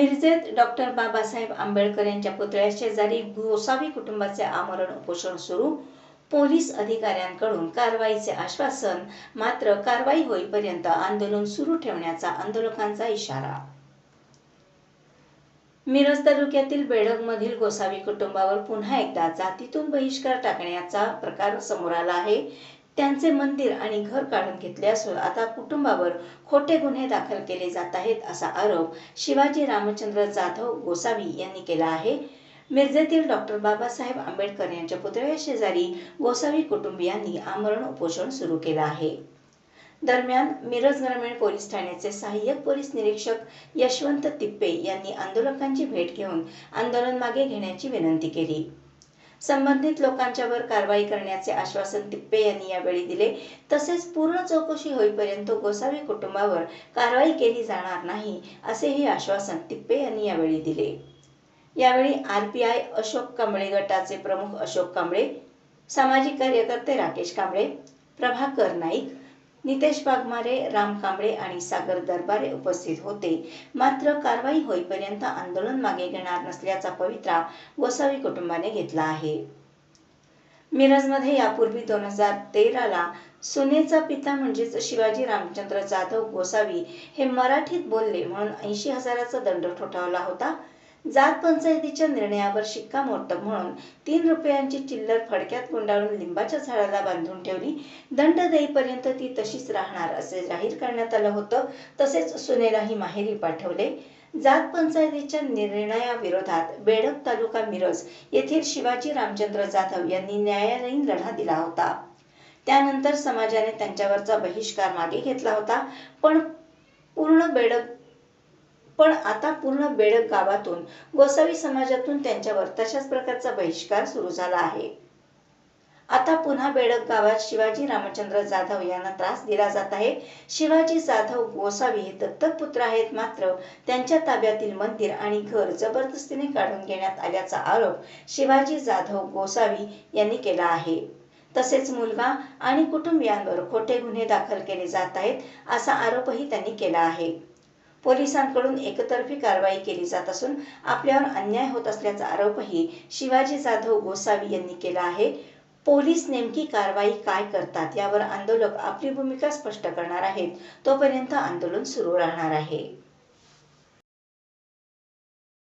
मिरजेत doctor Babasaheb Ambedkar यांच्या पुतळ्या शेजारी गोसावी कुटुंबाचे आमरण उपोषण सुरू. पोलीस अधिकाऱ्यांकडून कारवाईचे आश्वासन मात्र कारवाई होईपर्यंत आंदोलन सुरू ठेवण्याचा आंदोलकांचा इशारा. मिरज तालुक्यातील बेडगमधील गोसावी कुटुंबावर पुन्हा एकदा जातीतून बहिष्कार टाकण्याचा प्रकार समोर आला आहे. त्यांचे मंदिर आणि घर काढून घेतले असून आता कुटुंबावर खोटे गुन्हे दाखल केले जात आहेत असा आरोप शिवाजी रामचंद्र जाधव गोसावी यांनी केला आहे. मिरजेतील डॉक्टर बाबासाहेब आंबेडकर यांच्या पुतळ्या शेजारी गोसावी कुटुंबियांनी आमरण उपोषण सुरू केलं आहे. दरम्यान मिरज ग्रामीण पोलीस ठाण्याचे सहाय्यक पोलीस निरीक्षक यशवंत तिप्पे यांनी आंदोलकांची भेट घेऊन आंदोलन मागे घेण्याची विनंती केली. संबंधित लोकांच्यावर कारवाई करण्याचे आश्वासन तिप्पे यांनी यावेळी दिले. तसेच पूर्ण चौकशी होईपर्यंत गोसावी कुटुंबावर कारवाई केली जाणार नाही असेही आश्वासन तिप्पे यांनी यावेळी दिले. यावेळी आरपीआय अशोक कांबळे गटाचे प्रमुख अशोक कांबळे सामाजिक कार्यकर्ते राकेश कांबळे प्रभाकर नाईक नितेश वाघमारे राम कांबळे आणि सागर दरबारे उपस्थित होते. मात्र कारवाई होईपर्यंत आंदोलन मागे घेणार नसल्याचा पवित्रा गोसावी कुटुंबाने घेतला आहे. मिरजमध्ये यापूर्वी दोन हजार तेराला सुनेचा पिता म्हणजेच शिवाजी रामचंद्र जाधव गोसावी हे मराठीत बोलले म्हणून ऐंशी हजाराचा दंड ठोठावला होता. जात पंचायतीच्या निर्णयावर शिक्कामोर्तब म्हणून तीन रुपयांची चिल्लर फडक्यात गुंडाळून लिंबाच्या झाडाला बांधून ठेवली. दंड देईपर्यंत ती तशीच राहणार असे जाहीर करण्यात आलं होतं तसेच सुनेलाही माहेरी पाठवले. जात पंचायतीच्या निर्णयाविरोधात बेडक तालुका मिरज येथील शिवाजी रामचंद्र जाधव यांनी न्यायालयीन लढा दिला होता. त्यानंतर समाजाने त्यांच्यावरचा बहिष्कार मागे घेतला होता पण पूर्ण बेडक पण आता पूर्ण बेडक गावातून गोसावी समाजातून त्यांच्यावर तशाच प्रकारचा बहिष्कार सुरू झाला आहे. आता पुन्हा बेडक गावात शिवाजी रामचंद्र जाधव यांना त्रास दिला जात आहे. शिवाजी जाधव गोसावी हे दत्तक पुत्र आहेत मात्र त्यांच्या ताब्यातील मंदिर आणि घर जबरदस्तीने काढून घेण्यात आल्याचा आरोप शिवाजी जाधव गोसावी यांनी केला आहे. तसेच मुलगा आणि कुटुंबियांवर खोटे गुन्हे दाखल केले जात आहेत असा आरोपही त्यांनी केला आहे. पोलिसांकडून एकतर्फी कारवाई केली जात असून आपल्यावर अन्याय होत असल्याचा आरोपही शिवाजी जाधव गोसावी यांनी केला आहे. पोलीस नेमकी कारवाई काय करतात यावर आंदोलक आपली भूमिका स्पष्ट करणार आहेत. तोपर्यंत आंदोलन सुरू राहणार आहे.